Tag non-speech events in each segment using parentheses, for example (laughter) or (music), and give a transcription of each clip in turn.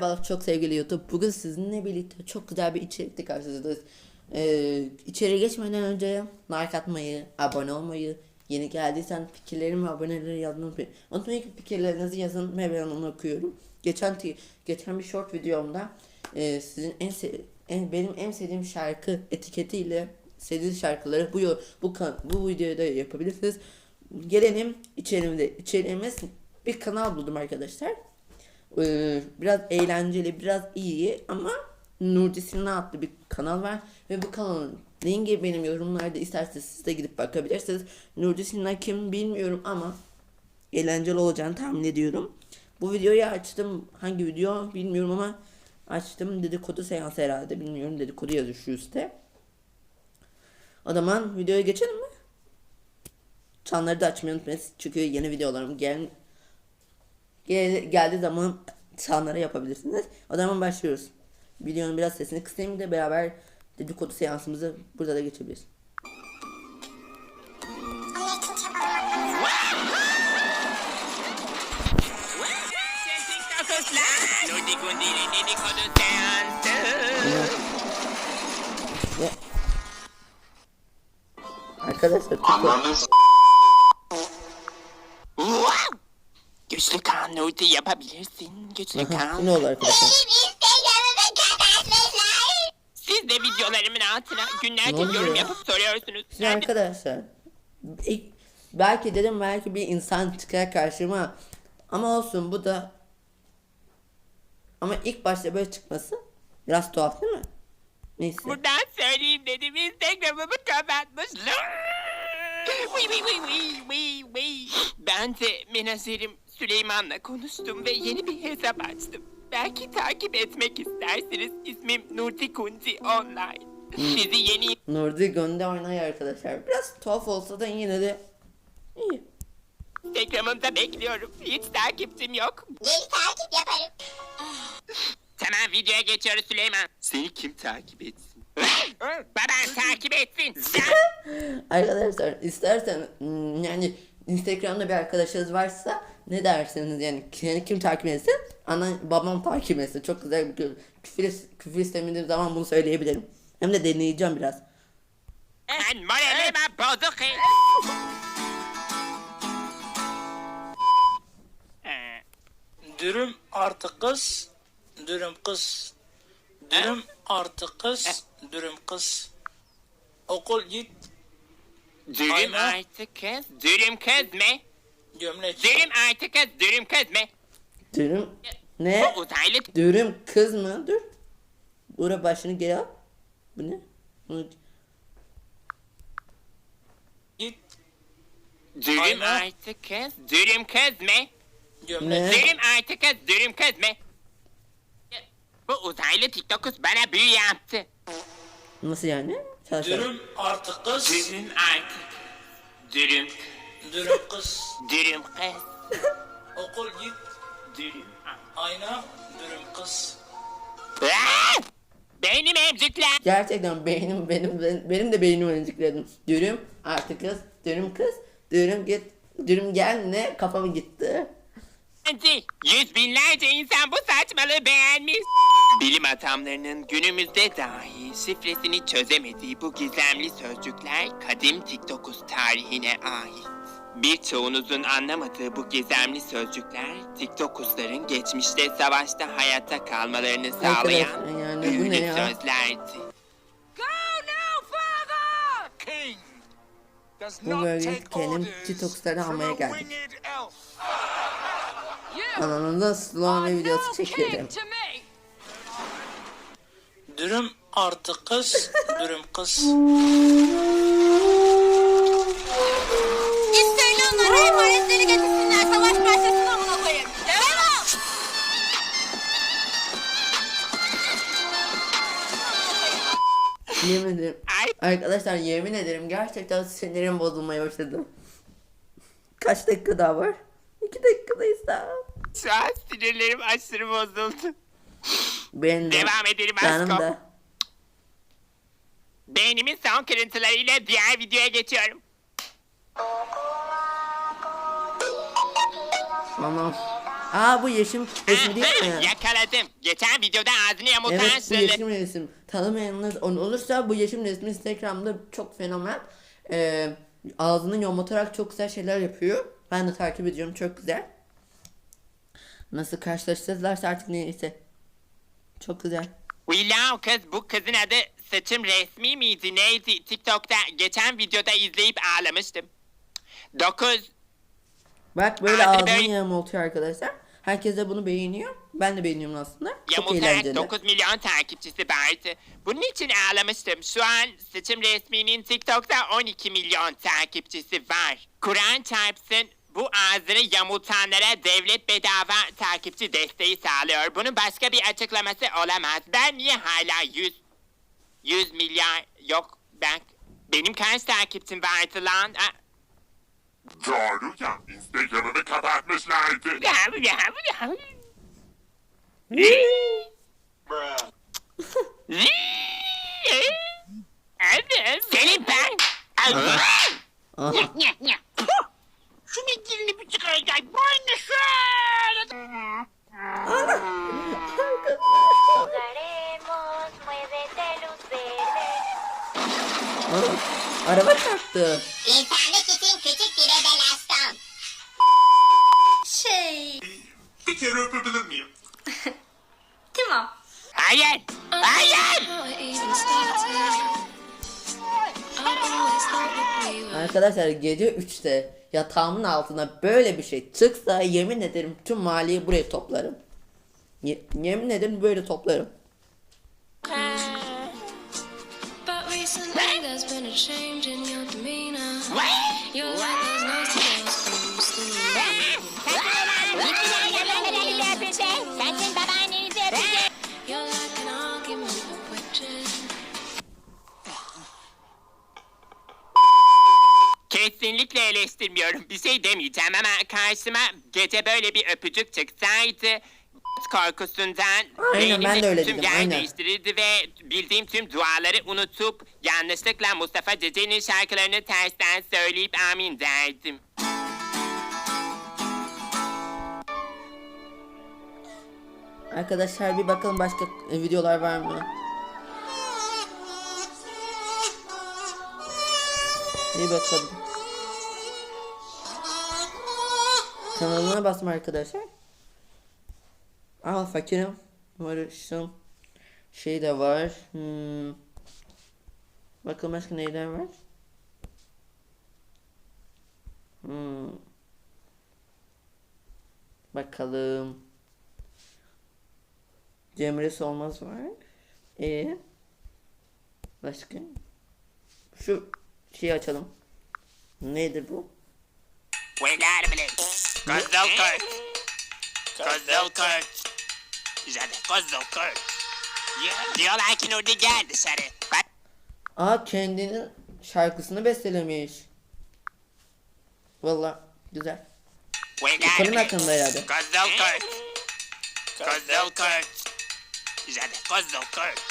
Merhaba çok sevgili YouTube. Bugün sizinle birlikte çok güzel bir içerikle karşınızdayız. Ee, içeri geçmeden önce like atmayı, abone olmayı, yeni geldiysen fikirlerimi aboneleri yazmayı unutmayın. Unutmayın ki fikirlerinizi yazın ve ben onu okuyorum. Geçen geçen bir short videomda e, sizin en, en benim en sevdiğim şarkı etiketiyle sevdiğiniz şarkıları bu bu bu videoda yapabilirsiniz. Gelelim içerimde. İçeriğimiz bir kanal buldum arkadaşlar. Ee, biraz eğlenceli, biraz iyi ama Nurdi Sina adlı bir kanal var ve bu kanalın linki benim yorumlarda isterseniz siz de gidip bakabilirsiniz. Nurdi Sina kim bilmiyorum ama eğlenceli olacağını tahmin ediyorum. Bu videoyu açtım. Hangi video bilmiyorum ama açtım. Dedikodu seansı herhalde. Bilmiyorum dedikodu yazıyor şu üstte. O zaman videoya geçelim mi? Çanları da açmayı unutmayın. Çünkü yeni videolarım gel Gel, geldiği zaman çanlara yapabilirsiniz. O zaman başlıyoruz. Videonun biraz sesini kısayım da beraber dedikodu seansımızı burada da geçebiliriz. Arkadaşlar Nurdi yapabilirsin. Güçlü Aha, kan. ne oldu arkadaşlar? Siz de videolarımın altına günlerce Ne oluyor yorum ya? yapıp soruyorsunuz. Şimdi Ben arkadaşlar ilk, belki dedim belki bir insan çıkar karşıma ama olsun bu da ama ilk başta böyle çıkması biraz tuhaf değil mi? Neyse. Buradan söyleyeyim dedim Instagram'ımı kapatmışlar. Vıy vıy vıy vıy vıy vıy. Ben de menajerim Süleyman'la konuştum ve yeni bir hesap açtım. Belki takip etmek istersiniz. İsmim Nurti Kunti Online. Sizi yeni Nurdi Gönde oynayı arkadaşlar. Biraz tuhaf olsa da yine de iyi. Instagram'ımda bekliyorum. Hiç takipçim yok. Geri takip yaparım. Tamam videoya geçiyoruz Süleyman. Seni kim takip etsin? Baban takip etsin. (laughs) Arkadaşlar istersen hmm, yani Instagram'da bir arkadaşınız varsa ne dersiniz yani seni kim takip etsin? Ana babam takip etsin. Çok güzel bir kü- küfür, küfür istemediğim zaman bunu söyleyebilirim. Hem de deneyeceğim biraz. Ben moralime bozuk. Dürüm artı kız, dürüm kız. Dürüm artı kız, dürüm kız. Okul git, Dürüm Aynen. artı kız. Dürüm kız mı? gömlek. Dürüm artı kız. Dürüm kız mı? Dürüm ne? Bu uzaylı Dürüm kız mı? Dur. Bura başını geri al. Bu ne? Bu- Git, Dürüm Aynen. artı kız. Dürüm kız mı? gömlek. Ne? Dürüm artı kız. Dürüm kız mı? Bu uzaylı TikTok'us bana büyü yaptı. Nasıl yani? Çalışalım. Dürüm artı kız, Dürüm artı Dürüm. dürüm kız. Dürüm kız. Okul git, Dürüm. ayna, dürüm kız. Aa! Beynim emcikler. Gerçekten beynim benim benim, de beynim öncükledim. Dürüm artık kız, dürüm kız, dürüm git, dürüm gel ne kafam gitti. Yüz binlerce insan bu saçmalığı beğenmiş. Bilim adamlarının günümüzde dahi şifresini çözemediği bu gizemli sözcükler kadim TikTok'us tarihine ait. Birçoğunuzun anlamadığı bu gizemli sözcükler TikTokusların geçmişte savaşta hayatta kalmalarını sağlayan yani bu büyülü ne ya? sözlerdi. Bu bölge from almaya geldik. Ananında slow videosu çekelim. Dürüm artı kız, dürüm kız. Git söyle onlara emanetleri getirsinler. Savaş başlasın amına koyayım. Devam. Yemin ederim. Arkadaşlar yemin ederim gerçekten sinirim bozulmaya başladı. Kaç dakika daha var? İki dakikadayız daha. Şu an sinirlerim aşırı bozuldu. Ben de. Devam edelim Canım aşkım. da. Beynimin son kırıntılarıyla diğer videoya geçiyorum. Tamam. Aa bu yeşim resim değil mi? (laughs) Yakaladım. Geçen videoda ağzını yamutan Evet bu yeşim resim. Tanımayanlar on- olursa bu yeşim resmi Instagram'da çok fenomen. Ee, ağzını yamultarak çok güzel şeyler yapıyor. Ben de takip ediyorum çok güzel. Nasıl karşılaştırdılarsa artık neyse. Çok güzel. Willow kız bu kızın adı saçım resmi miydi neydi? TikTok'ta geçen videoda izleyip ağlamıştım. 9 Bak böyle Hadi ağzını yamultuyor arkadaşlar. Herkes de bunu beğeniyor. Ben de beğeniyorum aslında. Çok eğlenceli. 9 milyon takipçisi vardı. Bunun için ağlamıştım. Şu an saçım resminin TikTok'ta 12 milyon takipçisi var. Kur'an çarpsın bu ağzını yamultanlara devlet bedava takipçi desteği sağlıyor. Bunun başka bir açıklaması olamaz. Ben niye hala 100 100 milyar yok ben benim kaç takipçim vardı lan? Aa, Doğru ya Instagram'ını kapatmışlardı. Senin ben. Aha. Şunun Aa, Araba çarptı. İnternet için küçük bir edelasyon. Şey, Bir kere öpebilir miyim? (laughs) tamam. Hayır. Hayır. Arkadaşlar gece 3'te yatağımın altına böyle bir şey çıksa yemin ederim tüm maliyi buraya toplarım. Ye- yemin ederim böyle toplarım. Change in your demeanor. You're like those nasty girls from school. Sensin babaannenizi öpecek. You're like an argument of witches. Kesinlikle eleştirmiyorum. Bir şey demeyeceğim ama karşıma gece böyle bir öpücük çıksaydı korkusundan Aynen, ben de öyle tüm dedim, yer aynen. değiştirirdi ve bildiğim tüm duaları unutup yanlışlıkla Mustafa Cece'nin şarkılarını tersten söyleyip amin derdim. Arkadaşlar bir bakalım başka e, videolar var mı? Bir bakalım. Kanalına basma arkadaşlar. Aa fakirim. Umarım şey de var. Hmm. Bakalım başka neyler var. Hmm. Bakalım. Cemre Solmaz var. E başka? Şu şeyi açalım. Nedir bu? Bile. Kızıl kurt. Kızıl kurt. Zaten kızıl kurt. Diyorlar ki Nurdi gel dışarı. Bak Aa kendinin şarkısını bestelemiş. Valla güzel. Yukarının hakkında herhalde. Kızıl kurt. Kızıl kurt. Zaten kızıl kurt.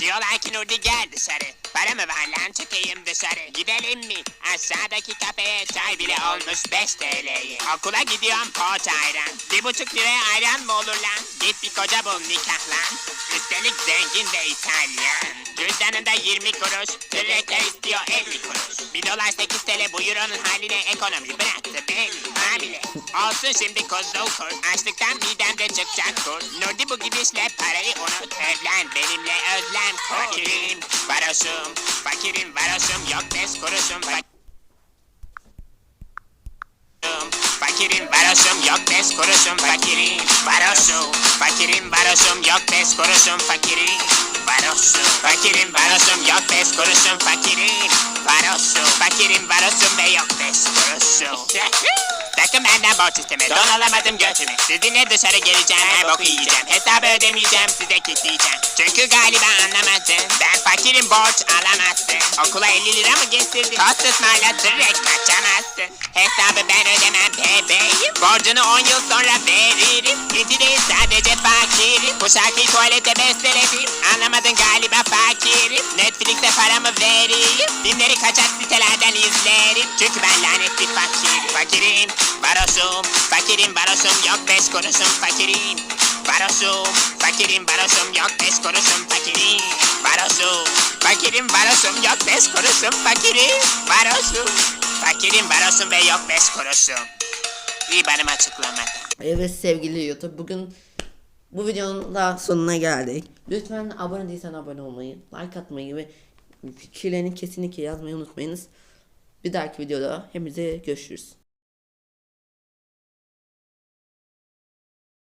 Diyorlar ki Nurdi gel dışarı. Para mı var lan çıkayım dışarı. Gidelim mi? Aşağıdaki kafeye çay bile olmuş 5 TL'ye. Okula gidiyorum poğaça ayran. Bir buçuk liraya ayran mı olur lan? Git bir koca bul nikahlan. Üstelik zengin ve İtalyan. Cüzdanında 20 kuruş. Direkler istiyor 50 kuruş. Bir dolar 8 TL bu haline ekonomi bıraktı beni. Hamile. Olsun şimdi kuzul kur. Açlıktan midemde çıkacak kur. Nurdi bu gidişle parayı unut. Evlen benimle özlem kur. Fakirim varoşum. Fakirim varoşum yok beş kuruşum. Fakirim varoşum yok beş kuruşum fakirim varoşum Fakirim varoşum yok beş kuruşum fakirim varoşum Fakirim varoşum yok beş kuruşum fakirim varoşum Fakirim varoşum ve yok beş kuruşum (laughs) Sakın benden borç isteme don alamadım götümü. Sizinle dışarı geleceğim her boku yiyeceğim. Hesabı ödemeyeceğim size kilitleyeceğim. Çünkü galiba anlamadın Ben fakirim borç alamazsın. Okula 50 lira mı getirdin? Tost ısmarlatır ekmek kaçamazsın. Hesabı ben ödemem bebeğim. Borcunu 10 yıl sonra veririm. Değil sadece fakirim. Bu şarkıyı tuvalette besteledim Anlamadın galiba fakirim. Netflix'e paramı vereyim. Filmleri kaçak sitelerden izlerim fakir Fakirim, varoşum Fakirim, varoşum yok beş kuruşum Fakirim, varoşum Fakirim, varoşum yok beş kuruşum Fakirim, varoşum Fakirim, varoşum yok beş kuruşum Fakirim, varoşum Fakirim, varoşum ve yok beş kuruşum İbanım açıklamada Evet sevgili YouTube bugün bu videonun da sonuna geldik. Lütfen abone değilsen abone olmayı, like atmayı ve fikirlerini kesinlikle yazmayı unutmayınız. Bir dahaki videoda hepinize görüşürüz.